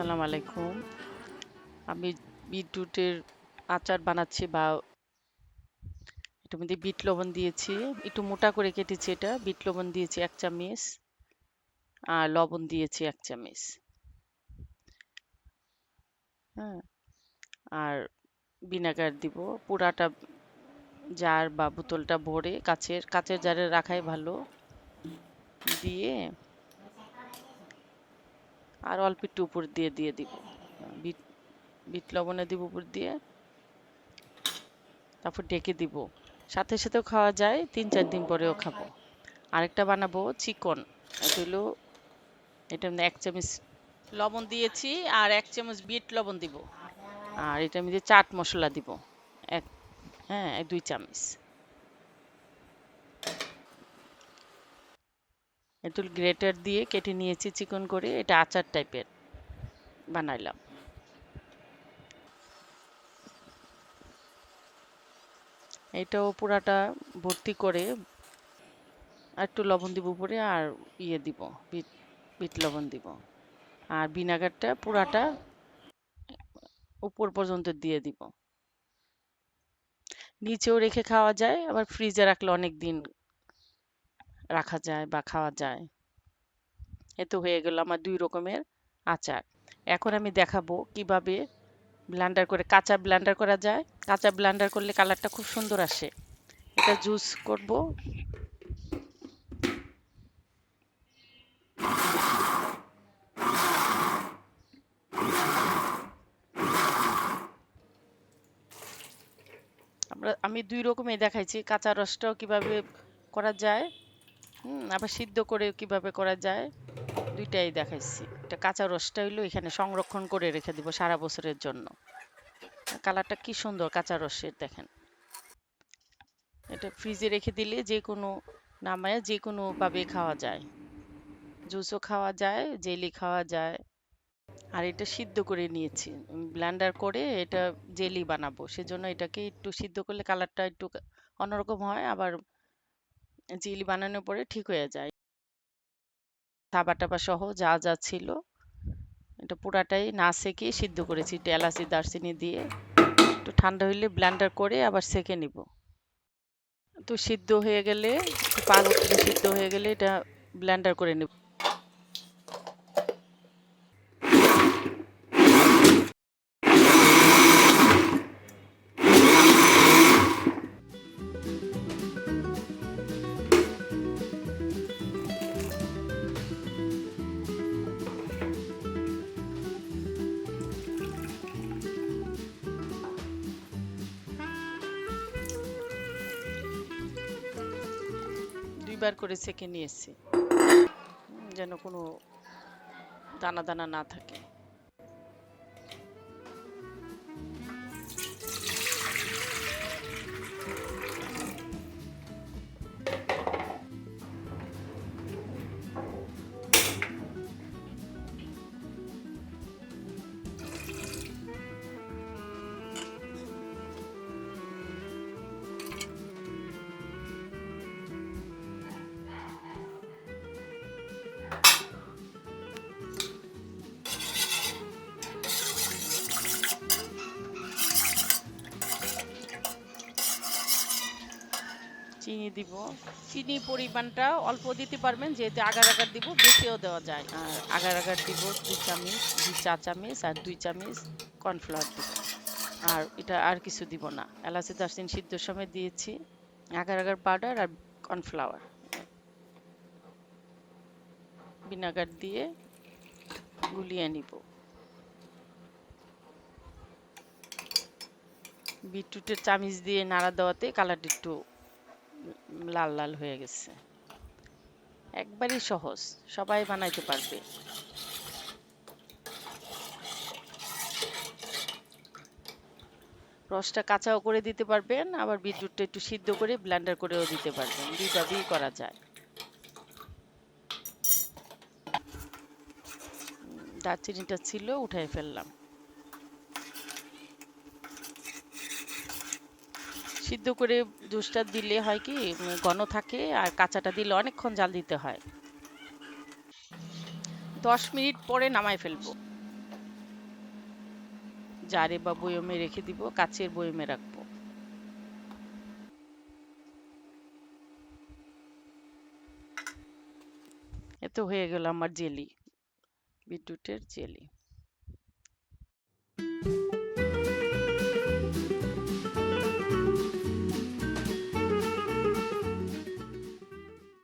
আসসালামু আলাইকুম। আমি বিটরুটের আচার বানাচ্ছি বা এটার মধ্যে বিট লবণ দিয়েছি। একটু মোটা করে কেটেছি এটা। বিট লবণ দিয়েছি এক চামচ আর লবণ দিয়েছি এক চামচ। হ্যাঁ আর ভিনেগার দিব। পুরাটা জার বা বোতলটা ভরে কাচের কাচের জারে রাখাই ভালো। দিয়ে আর অল্প একটু উপর দিয়ে দিয়ে দিব। বিট বিট লবণে দিব উপর দিয়ে। তারপর ডেকে দিব। সাথে সাথেও খাওয়া যায়, তিন, চার দিন পরেও খাব। আরেকটা বানাবো চিকন। এটা এটার মধ্যে এক চামচ লবণ দিয়েছি আর এক চামচ বিট লবণ দিব। আর এটার মধ্যে চাট মশলা দিব। এক হ্যাঁ দুই চামচ। একটু গ্রেটার দিয়ে কেটে নিয়েছি চিকন করে, এটা আচার টাইপের বানাইলাম। এটাও পুরাটা ভর্তি করে একটু লবণ দিব উপরে আর ইয়ে দিব, বিট বিট লবণ দিব। আর ভিনেগারটা পুরাটা উপর পর্যন্ত দিয়ে দিব। নিচেও রেখে খাওয়া যায়, আবার ফ্রিজে রাখলে অনেক দিন রাখা যায় বা খাওয়া যায়। এ তো হয়ে গেল আমার দুই রকমের আচার। এখন আমি দেখাবো কীভাবে ব্লেন্ডার করে, কাঁচা ব্লেন্ডার করা যায়। কাঁচা ব্লান্ডার করলে কালারটা খুব সুন্দর আসে। এটা জুস করব। আমরা, আমি দুই রকমই দেখাইছি। কাঁচা রসটাও কীভাবে করা যায়। হুম, আবার সিদ্ধ করে কীভাবে করা যায়? দুইটাই দেখাইছি। এটা কাঁচা রসটা হইল এখানে সংরক্ষণ করে রেখে দিব সারা বছরের জন্য। কালারটা কি সুন্দর কাঁচা রসের, দেখেন। এটা ফ্রিজে রেখে দিলে যে কোনো নামায় যে কোনো ভাবে খাওয়া যায়। জুসও খাওয়া যায়, জেলি খাওয়া যায়। আর এটা সিদ্ধ করে নিয়েছি। ব্লেন্ডার করে এটা জেলি বানাবো। সেজন্য এটাকে একটু সিদ্ধ করলে কালারটা একটু অন্যরকম হয়, আবার জেলি বানানোর পরে ঠিক হয়ে যায়। সাবা টাবা সহ যা যা ছিল, এটা পুরাটাই না সেকে সিদ্ধ করেছি। একটু এলাচি, দারচিনি দিয়ে একটু ঠান্ডা হইলে ব্লেন্ডার করে আবার সেকে নিব। তো সিদ্ধ হয়ে গেলে পাল সিদ্ধ হয়ে গেলে এটা ব্ল্যান্ডার করে নেব। দুইবার করে সেকে নিয়েছি। যেন কোনো দানা দানা না থাকে। চিনি দিব। চিনি পরিমাণটা অল্প দিতে পারবেন, যেহেতু আগার আগার দিব, বেশিও দেওয়া যায় আর আগার আগার দিব দুই চামচ, দুই চা চামচ আর দুই চামচ কর্নফ্লাওয়ার দিব। আর এটা আর কিছু দিব না। এলাচি দারচিনি সিদ্ধর সময় দিয়েছি, আগার আগার পাউডার আর কর্নফ্লাওয়ার। ভিনেগার দিয়ে গুলিয়ে নিব। বিটরুটের চামিচ দিয়ে নাড়া দেওয়াতে কালারটা একটু লাল লাল হয়ে গেছে। একবারই সহজ, সবাই বানাইতে পারবে। রসটা কাঁচাও করে দিতে পারবেন, আবার বিদ্যুৎটা একটু সিদ্ধ করে ব্লেন্ডার করেও দিতে পারবেন, দুইভাবেই করা যায়। দারচিনিটা ছিল, উঠাই ফেললাম। সিদ্ধ করে জুসটা দিলে হয় কি ঘন থাকে আর কাঁচাটা দিলে অনেকক্ষণ জাল দিতে হয়। দশ মিনিট পরে নামাই ফেলব। জারে বা বয়মে রেখে দিব, কাচের বয়মে রাখব। এত হয়ে গেল আমার জেলি, বিদ্যুতের জেলি।